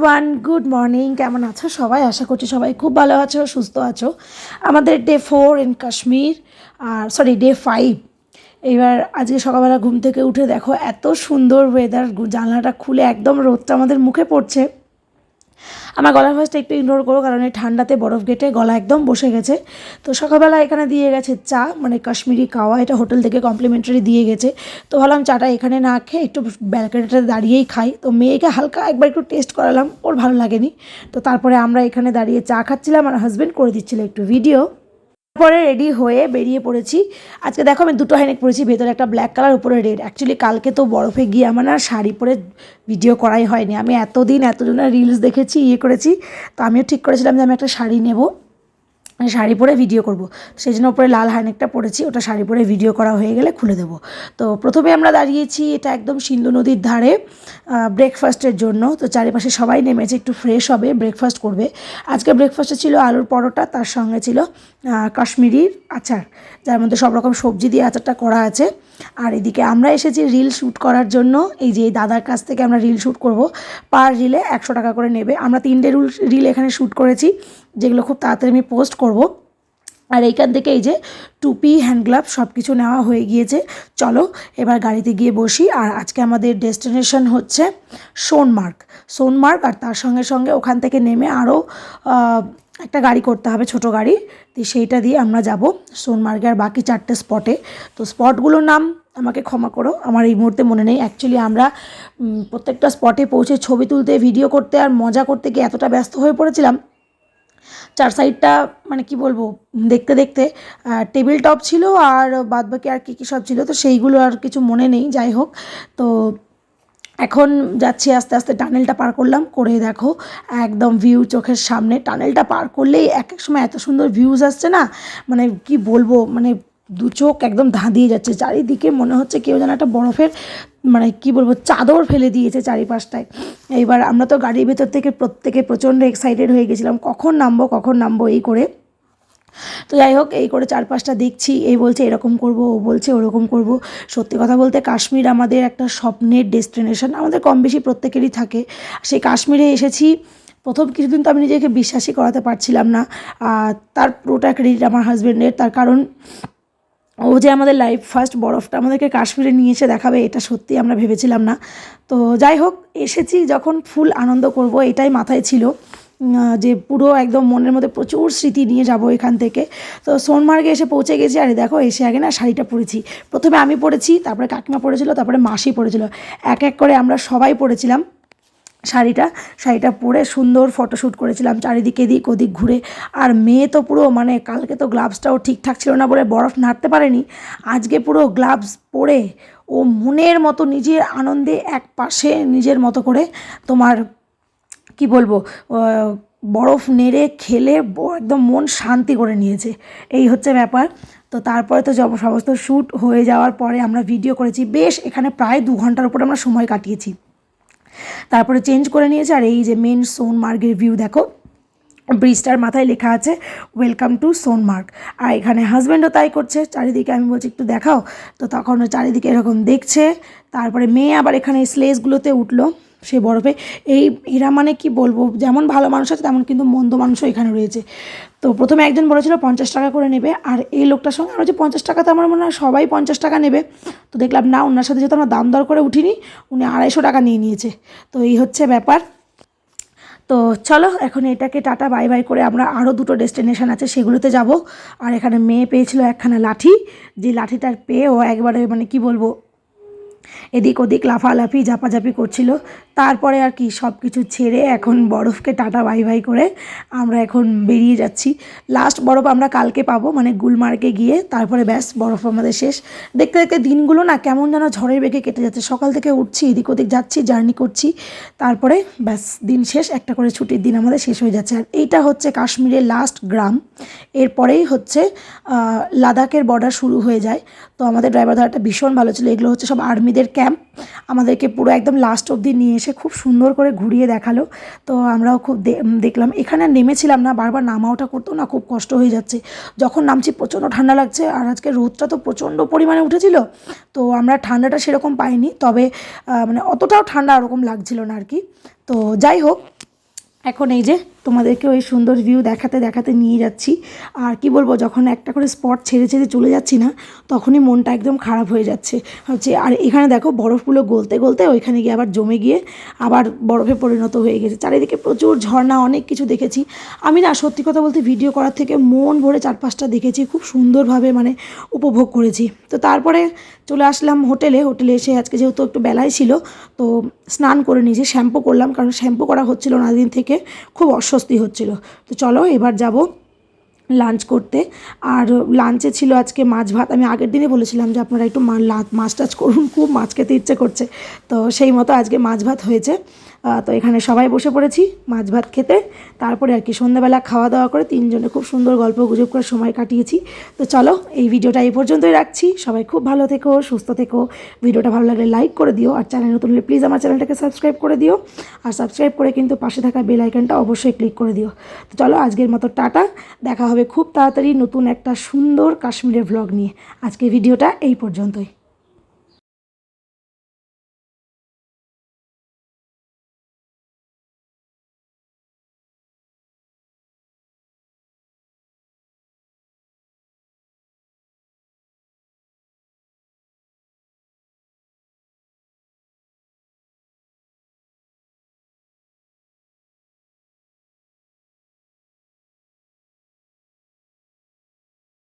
Everyone good morning কেমন আছো সবাই? আশা করছি সবাই খুব ভালো আছো, সুস্থ আছো। আমাদের ডে ফোর ইন কাশ্মীর আর সরি ডে ফাইভ এবার আজকে সকালবেলা ঘুম থেকে উঠে দেখো এত সুন্দর ওয়েদার জানলাটা খুলে একদম রোদটা আমাদের মুখে পড়ছে। আমার গলার ভয়েসটা একটু ইগনোর করো, কারণ এই ঠান্ডাতে বরফ গেটে গলা একদম বসে গেছে। তো সকালবেলা এখানে দিয়ে গেছে চা মানে কাশ্মীরি কাওয়া, এটা হোটেল থেকে কমপ্লিমেন্টারি দিয়ে গেছে। তো ভাবলাম চাটা এখানে না খেয়ে একটু ব্যালকানিতে দাঁড়িয়েই খাই। তো মেয়েকে হালকা একবার একটু টেস্ট করালাম, ওর ভালো লাগেনি। তো তারপরে আমরা এখানে দাঁড়িয়ে চা খাচ্ছিলাম, আর হাজব্যান্ড করে দিচ্ছিল একটু ভিডিও তারপরে রেডি হয়ে বেরিয়ে পড়েছি। আজকে দেখো আমি দুটো হাইনেক পরেছি, ভেতরে একটা ব্ল্যাক কালার উপরে রেড অ্যাকচুয়ালি কালকে তো বরফে গিয়ে আমার না শাড়ি পরে ভিডিও করাই হয়নি। আমি এতদিন এতজনের রিলস দেখেছি ইয়ে করেছি, তো আমিও ঠিক করেছিলাম যে আমি একটা শাড়ি নেব। শাড়ি পরে ভিডিও করব। সেই জন্য ওপরে লাল হাইনেকটা পরেছি, ওটা শাড়ি পরে ভিডিও করা হয়ে গেলে খুলে দেবো। তো প্রথমে আমরা দাঁড়িয়েছি, এটা একদম সিন্ধু নদীর ধারে ব্রেকফাস্টের জন্য। তো চারিপাশে সবাই নেমেছে, একটু ফ্রেশ হবে ব্রেকফাস্ট করবে। আজকে ব্রেকফাস্টে ছিল আলুর পরোটা, তার সঙ্গে ছিল কাশ্মীরির আচার, যার মধ্যে সব রকম সবজি দিয়ে আচারটা করা আছে। আর এদিকে আমরা এসেছি রিল শ্যুট করার জন্য। এই যে দাদার কাছ থেকে আমরা রিল শ্যুট করব। পার রিলে একশো টাকা করে নেবে। আমরা তিনটে রুল, রিল এখানে শ্যুট করেছি, যেগুলো খুব তাড়াতাড়ি আমি পোস্ট করব। আর এইখান থেকে এই যে টুপি, হ্যান্ড গ্লাভ সব কিছু নেওয়া হয়ে গিয়েছে। চলো এবার গাড়িতে গিয়ে বসি। আর আজকে আমাদের ডেস্টিনেশন হচ্ছে সোনমার্গ। সোনমার্গ আর তার সঙ্গে সঙ্গে ওখান থেকে নেমে আরও একটা গাড়ি করতে হবে, ছোট গাড়ি। তো সেইটা দিয়ে আমরা যাব সোনমার্গে আর বাকি চারটে স্পটে। তো স্পটগুলোর নাম আমাকে ক্ষমা করো, আমার এই মুহূর্তে মনে নেই। অ্যাকচুয়ালি আমরা প্রত্যেকটা স্পটে পৌঁছে ছবি তুলতে, ভিডিও করতে আর মজা করতে গিয়ে এতটা ব্যস্ত হয়ে পড়েছিলাম। চার সাইডটা মানে কি বলব, দেখতে দেখতে টেবিল টপ ছিল আর বাদবাকি আর কী কী সব ছিল, তো সেইগুলো আর কিছু মনে নেই। যাই হোক, তো এখন যাচ্ছি আস্তে আস্তে টানেলটা পার করলাম করে দেখো, একদম ভিউ চোখের সামনে টানেলটা পার করলেই এক এক সময় এত সুন্দর ভিউজ আসছে না মানে কি বলব মানে দু চোখ একদম ধাঁধিয়ে যাচ্ছে, চারিদিকে মনে হচ্ছে কেউ যেন একটা বরফের মানে কি বলব, চাদর ফেলে দিয়েছে চারিপাশটায়। এইবার আমরা তো গাড়ির ভেতর থেকে প্রত্যেকে প্রচণ্ড এক্সাইটেড হয়ে গেছিলাম, কখন নামবো কখন নামবো এই করে। তো যাই হোক, এই করে চারপাশটা দেখছি, এই বলছে এরকম করব, ও বলছে ওরকম করব। সত্যি কথা বলতে কাশ্মীর আমাদের একটা স্বপ্নের ডেস্টিনেশন, আমাদের কম বেশি প্রত্যেকেরই থাকে। সেই কাশ্মীরে এসেছি, প্রথম কিছুদিন তো আমি নিজেকে বিশ্বাসই করাতে পারছিলাম না তার পুরোটা ক্রেডিট আমার হাজব্যান্ডের তার কারণ ও যে আমাদের লাইফ ফার্স্ট বরফটা আমাদেরকে কাশ্মীরে নিয়ে এসে দেখাবে, এটা সত্যি আমরা ভেবেছিলাম না। তো যাই হোক, এসেছি যখন ফুল আনন্দ করব, এটাই মাথায় ছিল। যে পুরো একদম মনের মধ্যে প্রচুর স্মৃতি নিয়ে যাব এখান থেকে। তো সোনমার্গে এসে পৌঁছে গেছি, আরে দেখো, এসে আগে না শাড়িটা পরেছি। প্রথমে আমি পরেছি, তারপরে কাকিমা পরেছিল, তারপরে মাসি পরেছিল। এক এক করে আমরা সবাই পরেছিলাম শাড়িটা। শাড়িটা পরে সুন্দর ফটোশ্যুট করেছিলাম চারিদিকে, এদিক ওদিক ঘুরে। আর মেয়ে তো পুরো মানে কালকে তো গ্লাভসটাও ঠিকঠাক ছিল না বলে বরফ নাড়তে পারেনি। আজকে পুরো গ্লাভস পরে ও মনের মতো নিজের আনন্দে এক পাশে নিজের মতো করে তোমার কি বলব বরফ নেড়ে খেলে একদম মন শান্তি করে নিয়েছে। এই হচ্ছে ব্যাপার। তো তারপরে তো সমস্ত শ্যুট হয়ে যাওয়ার পরে আমরা ভিডিও করেছি। বেশ, এখানে প্রায় দু ঘণ্টার উপরে আমরা সময় কাটিয়েছি। তারপরে চেঞ্জ করে নিয়েছে। আর এই যে মেন সোনমার্গের ভিউ দেখো, ব্রিজটার মাথায় লেখা আছে ওয়েলকাম টু সোনমার্গ আর এখানে হাজব্যান্ডও তাই করছে। চারিদিকে আমি বলছি, একটু দেখাও। তো তখন চারিদিকে এরকম দেখছে। তারপরে মেয়ে আবার এখানে স্লেজগুলোতে উঠল। সে বরফে। এই এরা মানে কি বলব? যেমন ভালো মানুষ আছে, তেমন কিন্তু মন্দ মানুষও এখানে রয়েছে। তো প্রথমে একজন বলেছিল পঞ্চাশ টাকা করে নেবে, আর এই লোকটার সঙ্গে আমরা যে পঞ্চাশ টাকা, তো আমার মনে হয় সবাই পঞ্চাশ টাকা নেবে। তো দেখলাম, না, ওনার সাথে যেহেতু আমরা দাম দর করে উঠিনি, উনি আড়াইশো টাকা নিয়ে নিয়েছে। তো এই হচ্ছে ব্যাপার। তো চলো, এখন এটাকে টাটা, বাই বাই করে আমরা আরও দুটো ডেস্টিনেশন আছে, সেগুলোতে যাব। আর এখানে মেয়ে পেয়েছিল একখানা লাঠি। যে লাঠিটার পেয়ে ও একবারে মানে কি বলব এদিক ওদিক লাফালাফি, ঝাপাঝাপি করছিল। তারপরে আর কি সব কিছু ছেড়ে এখন বরফকে টাটা বাই বাই করে আমরা এখন বেরিয়ে যাচ্ছি। লাস্ট বরফ আমরা কালকে পাবো মানে গুলমার্গে গিয়ে। তারপরে ব্যাস, বরফ আমাদের শেষ। দেখতে দেখতে দিনগুলো না কেমন যেন ঝড়ের বেগে কেটে যাচ্ছে। সকাল থেকে উঠছি, এদিক ওদিক যাচ্ছি, জার্নি করছি। তারপরে ব্যাস, দিন শেষ, একটা করে ছুটির দিন আমাদের শেষ হয়ে যাচ্ছে। আর এইটা হচ্ছে কাশ্মীরের লাস্ট গ্রাম। এরপরেই হচ্ছে লাদাখের বর্ডার শুরু হয়ে যায়। তো আমাদের ড্রাইভার ধরাটা ভীষণ ভালো ছিল। এগুলো হচ্ছে সব আর্মিদের ক্যাম্প আমাদেরকে পুরো একদম লাস্ট অবধি নিয়ে এসে খুব সুন্দর করে ঘুরিয়ে দেখাল। তো আমরাও খুব দেখলাম। এখানে নেমেছিলাম না, বারবার নামা ওঠা করতেও না খুব কষ্ট হয়ে যাচ্ছে। যখন নামছি প্রচণ্ড ঠান্ডা লাগছে, আর আজকে রোদটা তো প্রচণ্ড পরিমাণে উঠেছিল, তো আমরা ঠান্ডাটা সেরকম পাইনি। তবে মানে অতটাও ঠান্ডা ওরকম লাগছিল না আর কি। তো যাই হোক, এখন এই যে তোমাদেরকে ওই সুন্দর ভিউ দেখাতে দেখাতে নিয়ে যাচ্ছি। আর কি বলব, যখন একটা করে স্পট ছেড়ে ছেড়ে চলে যাচ্ছি না, তখনই মনটা একদম খারাপ হয়ে যাচ্ছে। হচ্ছে, আর এখানে দেখো বরফগুলো গলতে গলতে ওইখানে গিয়ে আবার জমে গিয়ে আবার বরফে পরিণত হয়ে গেছে। চারিদিকে প্রচুর ঝর্ণা, অনেক কিছু দেখেছি। আমি না সত্যি কথা বলতে ভিডিও করার থেকে মন ভরে চারপাশটা দেখেছি, খুব সুন্দরভাবে মানে উপভোগ করেছি। তো তারপরে চলে আসলাম হোটেলে। হোটেলে এসে আজকে যেহেতু একটু বেলায় ছিল, তো স্নান করে নিয়েছি শ্যাম্পু করলাম, কারণ শ্যাম্পু করা হচ্ছিল না দিন থেকে। খুব অস্বস্তি হচ্ছিল। তো চলো, এবার যাব লাঞ্চ করতে। আর লাঞ্চে ছিল আজকে মাছ ভাত। আমি আগের দিনে বলেছিলাম যে আপনারা একটু মাছ টাছ করুন, খুব মাছ খেতে ইচ্ছে করছে। তো সেই মতো আজকে মাছ ভাত হয়েছে। তো এখানে সবাই বসে পড়েছি, মাছ ভাত খেতে। তারপরে আর কি সন্ধ্যাবেলা খাওয়া দাওয়া করে তিনজনে খুব সুন্দর গল্প গুজব করে সময় কাটিয়েছি। তো চলো, এই ভিডিওটা এই পর্যন্তই রাখছি। সবাই খুব ভালো থেকো, সুস্থ থেকো। ভিডিওটা ভালো লাগলে লাইক করে দিও, আর চ্যানেল নতুন হলে প্লিজ আমার চ্যানেলটাকে সাবস্ক্রাইব করে দিও। আর সাবস্ক্রাইব করে কিন্তু পাশে থাকা বেল আইকনটা অবশ্যই ক্লিক করে দিও। তো চলো, আজকের মতো টাটা। দেখা হবে খুব তাড়াতাড়ি নতুন একটা সুন্দর কাশ্মীরের ভ্লগ নিয়ে। আজকে ভিডিওটা এই পর্যন্তই।